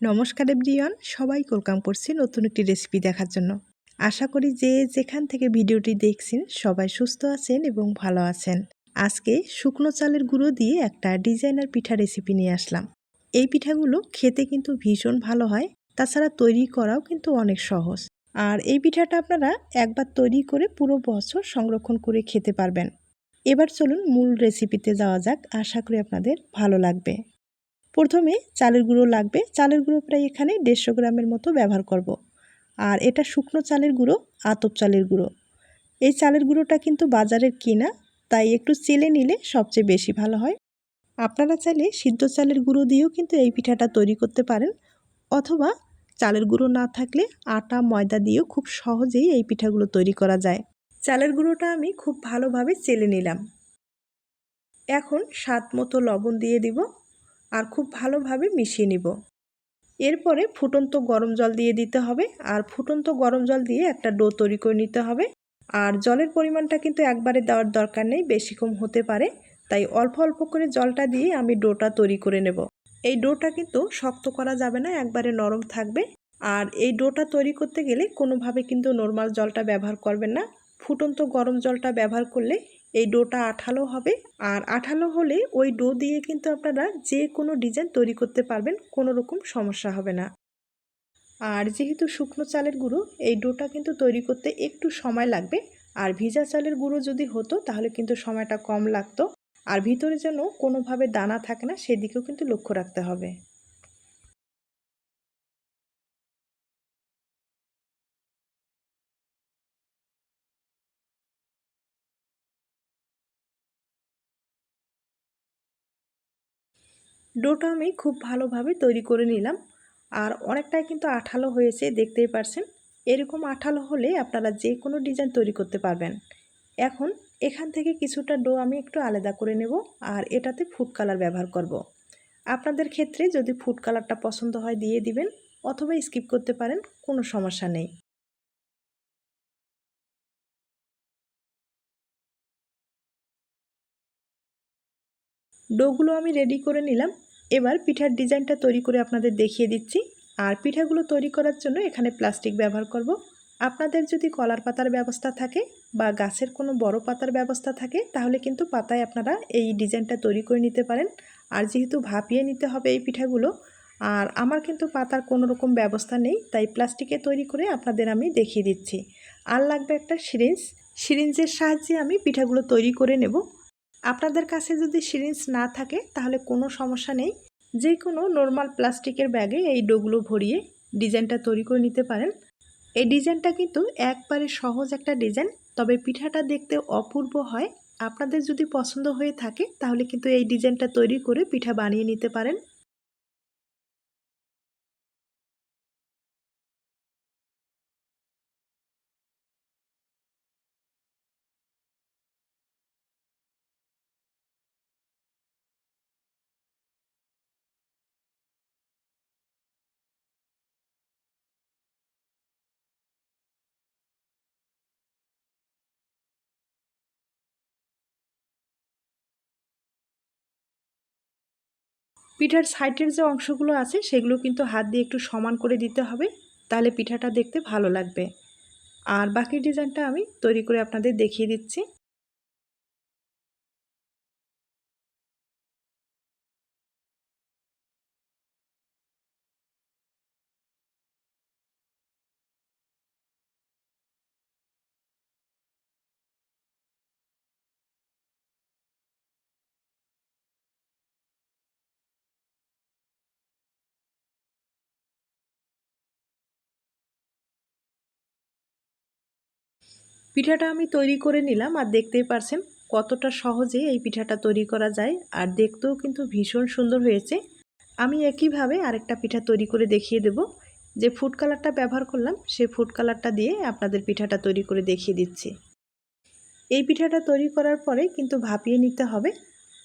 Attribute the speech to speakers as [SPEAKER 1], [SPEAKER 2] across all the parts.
[SPEAKER 1] নমস্কার এভরিওয়ান, সবাই ওয়েলকাম করছি নতুন একটি রেসিপি দেখার জন্য। আশা করি যে যেখান থেকে ভিডিওটি দেখছেন, সবাই সুস্থ আছেন এবং ভালো আছেন। আজকে শুকনো চালের গুঁড়ো দিয়ে একটা ডিজাইনার পিঠা রেসিপি নিয়ে আসলাম। এই পিঠাগুলো খেতে কিন্তু ভীষণ ভালো হয়, তাছাড়া তৈরি করাও কিন্তু অনেক সহজ। আর এই পিঠাটা আপনারা একবার তৈরি করে পুরো বছর সংরক্ষণ করে খেতে পারবেন। এবার চলুন মূল রেসিপিতে যাওয়া যাক, আশা করি আপনাদের ভালো লাগবে। প্রথমে চালের গুঁড়ো লাগবে। চালের গুঁড়ো প্রায় এখানে দেড়শো গ্রামের মতো ব্যবহার করব। আর এটা শুকনো চালের গুঁড়ো, আতপ চালের গুঁড়ো। এই চালের গুঁড়োটা কিন্তু বাজারের কিনা, তাই একটু চেলে নিলে সবচেয়ে বেশি ভালো হয়। আপনারা চাইলে সিদ্ধ চালের গুঁড়ো দিয়েও কিন্তু এই পিঠাটা তৈরি করতে পারেন। অথবা চালের গুঁড়ো না থাকলে আটা, ময়দা দিয়েও খুব সহজেই এই পিঠাগুলো তৈরি করা যায়। চালের গুঁড়োটা আমি খুব ভালোভাবে চেলে নিলাম। এখন স্বাদ মতো লবণ দিয়ে দিব। আর খুব ভালোভাবে মিশিয়ে নিব। এরপরে ফুটন্ত গরম জল দিয়ে দিতে হবে আর ফুটন্ত গরম জল দিয়ে একটা ডো তৈরি করে নিতে হবে। আর জলের পরিমাণটা কিন্তু একবারে দেওয়ার দরকার নেই, বেশি কম হতে পারে। তাই অল্প অল্প করে জলটা দিয়ে আমি ডোটা তৈরি করে নেব। এই ডোটা কিন্তু শক্ত করা যাবে না, একবারে নরম থাকবে। আর এই ডোটা তৈরি করতে গেলে কোনোভাবে কিন্তু নর্মাল জলটা ব্যবহার করবেন না। ফুটন্ত গরম জলটা ব্যবহার করলে এই ডোটা আঠালো হবে। আর আঠালো হলে ওই ডো দিয়ে কিন্তু আপনারা যে কোনো ডিজাইন তৈরি করতে পারবেন কোনো রকম সমস্যা হবে না। আর যেহেতু শুকনো চালের গুঁড়ো, এই ডোটা কিন্তু তৈরি করতে একটু সময় লাগবে। আর ভিজা চালের গুঁড়ো যদি হতো, তাহলে কিন্তু সময়টা কম লাগতো। আর ভিতরে যেন কোনোভাবে দানা থাকে না, সেদিকেও কিন্তু লক্ষ্য রাখতে হবে। ডোটা আমি খুব ভালোভাবে তৈরি করে নিলাম। আর অনেকটাই কিন্তু আঠালো হয়েছে, দেখতেই পারছেন। এরকম আঠালো হলে আপনারা যে কোনো ডিজাইন তৈরি করতে পারবেন। এখন এখান থেকে কিছুটা ডো আমি একটু আলাদা করে নেব আর এটাতে ফুড কালার ব্যবহার করব। আপনাদের ক্ষেত্রে যদি ফুড কালারটা পছন্দ হয় দিয়ে দিবেন অথবা স্কিপ করতে পারেন, কোনো সমস্যা নেই। ডোগুলো আমি রেডি করে নিলাম। এবার পিঠার ডিজাইনটা তৈরি করে আপনাদের দেখিয়ে দিচ্ছি। আর পিঠাগুলো তৈরি করার জন্য এখানে প্লাস্টিক ব্যবহার করব। আপনাদের যদি কলার পাতার ব্যবস্থা থাকে বা গাছের কোনো বড় পাতার ব্যবস্থা থাকে, তাহলে কিন্তু পাতায় আপনারা এই ডিজাইনটা তৈরি করে নিতে পারেন। আর যেহেতু ভাপিয়ে নিতে হবে এই পিঠাগুলো, আর আমার কিন্তু পাতার কোনো রকম ব্যবস্থা নেই, তাই প্লাস্টিকে তৈরি করে আপনাদের আমি দেখিয়ে দিচ্ছি। আর লাগবে একটা সিরিঞ্জ। সিরিঞ্জের সাহায্যে আমি পিঠাগুলো তৈরি করে নেব। আপনাদের কাছে যদি সিরিঞ্জ না থাকে, তাহলে কোনো সমস্যা নেই। যে কোনো নর্মাল প্লাস্টিকের ব্যাগে এই ডোগুলো ভরিয়ে ডিজাইনটা তৈরি করে নিতে পারেন। এই ডিজাইনটা কিন্তু একবারে সহজ একটা ডিজাইন, তবে পিঠাটা দেখতে অপূর্ব হয়। আপনাদের যদি পছন্দ হয়ে থাকে, তাহলে কিন্তু এই ডিজাইনটা তৈরি করে পিঠা বানিয়ে নিতে পারেন। পিঠার সাইডের যে অংশগুলো আছে, সেগুলো কিন্তু হাত দিয়ে একটু সমান করে দিতে হবে, তাহলে পিঠাটা দেখতে ভালো লাগবে। আর বাকি ডিজাইনটা আমি তৈরি করে আপনাদের দেখিয়ে দিচ্ছি। পিঠাটা আমি তৈরি করে নিলাম আর দেখতেই পারছেন কতটা সহজে এই পিঠাটা তৈরি করা যায় আর দেখতেও কিন্তু ভীষণ সুন্দর হয়েছে। আমি একইভাবে আরেকটা পিঠা তৈরি করে দেখিয়ে দেব। যে ফুড কালারটা ব্যবহার করলাম সেই ফুড কালারটা দিয়ে আপনাদের পিঠাটা তৈরি করে দেখিয়ে দিচ্ছি। এই পিঠাটা তৈরি করার পরে কিন্তু ভাপিয়ে নিতে হবে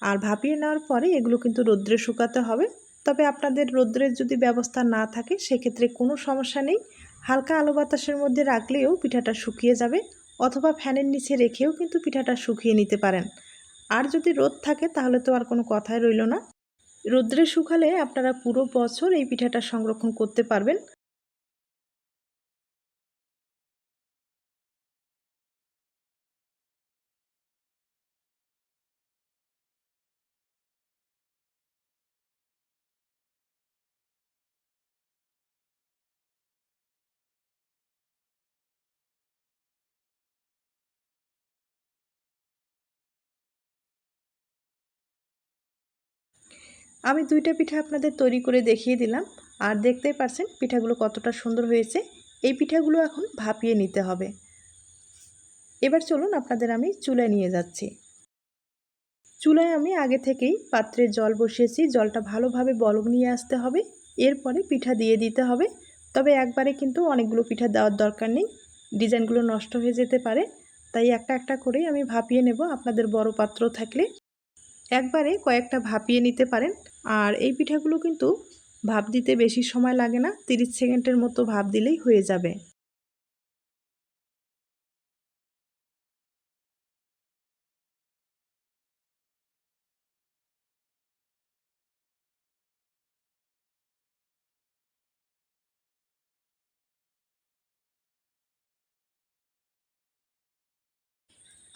[SPEAKER 1] আর ভাপিয়ে নেওয়ার পরে এগুলো কিন্তু রোদ্রে শুকাতে হবে। তবে আপনাদের রোদ্রের যদি ব্যবস্থা না থাকে, সেক্ষেত্রে কোনো সমস্যা নেই। হালকা আলো বাতাসের মধ্যে রাখলেও পিঠাটা শুকিয়ে যাবে। অথবা ফ্যানের নিচে রেখেও কিন্তু পিঠাটা শুকিয়ে নিতে পারেন। আর যদি রোদ থাকে, তাহলে তো আর কোনো কথাই রইল না। রোদ্রে শুকালে আপনারা পুরো বছর এই পিঠাটা সংরক্ষণ করতে পারবেন। আমি দুইটা পিঠা আপনাদের তৈরি করে দেখিয়ে দিলাম। আর দেখতেই পারছেন পিঠাগুলো কতটা সুন্দর হয়েছে। এই পিঠাগুলো এখন ভাপিয়ে নিতে হবে। এবার চলুন আপনাদের আমি চুলায় নিয়ে যাচ্ছি। চুলায় আমি আগে থেকেই পাত্রে জল বসিয়েছি। জলটা ভালোভাবে বলক নিয়ে আসতে হবে। এরপরে পিঠা দিয়ে দিতে হবে। তবে একবারে কিন্তু অনেকগুলো পিঠা দেওয়ার দরকার নেই। ডিজাইনগুলো নষ্ট হয়ে যেতে পারে। তাই একটা একটা করেই আমি ভাপিয়ে নেব। আপনাদের বড় পাত্র থাকলে একবারে কয়েকটা ভাপিয়ে নিতে পারেন। আর এই পিঠাগুলো কিন্তু ভাপ দিতে বেশি সময় লাগে না, তিরিশ সেকেন্ডের মতো ভাপ দিলেই হয়ে যাবে।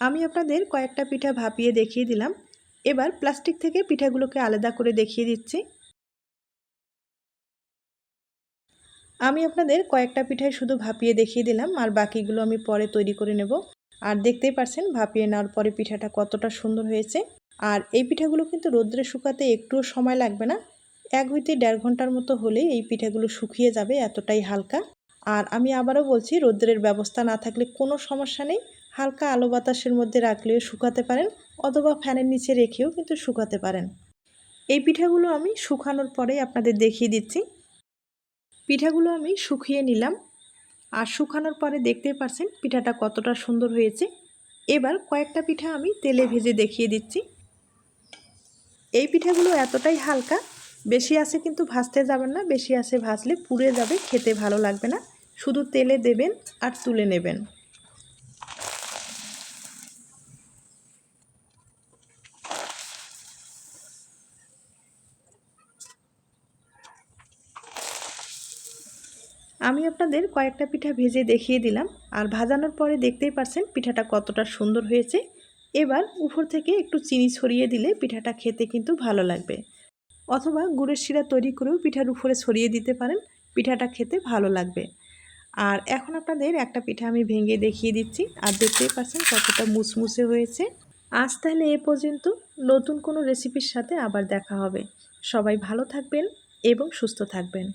[SPEAKER 1] আমি আপনাদের কয়েকটা পিঠা ভাপিয়ে দেখিয়ে দিলাম। এবার প্লাস্টিক থেকে পিঠাগুলোকে আলাদা করে দেখিয়ে দিচ্ছি। আমি আপনাদের কয়েকটা পিঠাই শুধু ভাপিয়ে দেখিয়ে দিলাম, আর বাকিগুলো আমি পরে তৈরি করে নেব। আর দেখতেই পারছেন, ভাপিয়ে নেওয়ার পরে পিঠাটা কতটা সুন্দর হয়েছে। আর এই পিঠাগুলো কিন্তু রোদ্রে শুকাতে একটুও সময় লাগবে না। এক হইতে দেড় ঘণ্টার মতো হলেই এই পিঠাগুলো শুকিয়ে যাবে এতটাই হালকা। আর আমি আবারও বলছি, রোদ্রের ব্যবস্থা না থাকলে কোনো সমস্যা নেই। হালকা আলো বাতাসের মধ্যে রাখলেও শুকাতে পারেন অথবা ফ্যানের নিচে রেখেও কিন্তু শুকাতে পারেন। এই পিঠাগুলো আমি শুকানোর পরে আপনাদের দেখিয়ে দিচ্ছি। পিঠাগুলো আমি শুকিয়ে নিলাম। আর শুকানোর পরে দেখতেই পারছেন পিঠাটা কতটা সুন্দর হয়েছে। এবার কয়েকটা পিঠা আমি তেলে ভেজে দেখিয়ে দিচ্ছি। এই পিঠাগুলো এতটাই হালকা, বেশি আছে কিন্তু ভাজতে যাবেন না, বেশি আছে ভাজলে পুড়ে যাবে, খেতে ভালো লাগবে না। শুধু তেলে দেবেন আর তুলে নেবেন। আমি আপনাদের কয়েকটা পিঠা ভেজে দেখিয়ে দিলাম, আর ভাজানোর পরে দেখতেই পারছেন পিঠাটা কতটা সুন্দর হয়েছে। এবার উপর থেকে একটু চিনি ছড়িয়ে দিলে পিঠাটা খেতে কিন্তু ভালো লাগবে। অথবা গুড়ের শিরা তৈরি করেও পিঠার উপরে ছড়িয়ে দিতে পারেন, পিঠাটা খেতে ভালো লাগবে। আর এখন আপনাদের একটা পিঠা আমি ভেঙে দেখিয়ে দিচ্ছি, আর দেখতেই পাচ্ছেন কতটা মুসমুসে হয়েছে। আজ তাহলে এ পর্যন্ত, নতুন কোনো রেসিপির সাথে আবার দেখা হবে। সবাই ভালো থাকবেন এবং সুস্থ থাকবেন।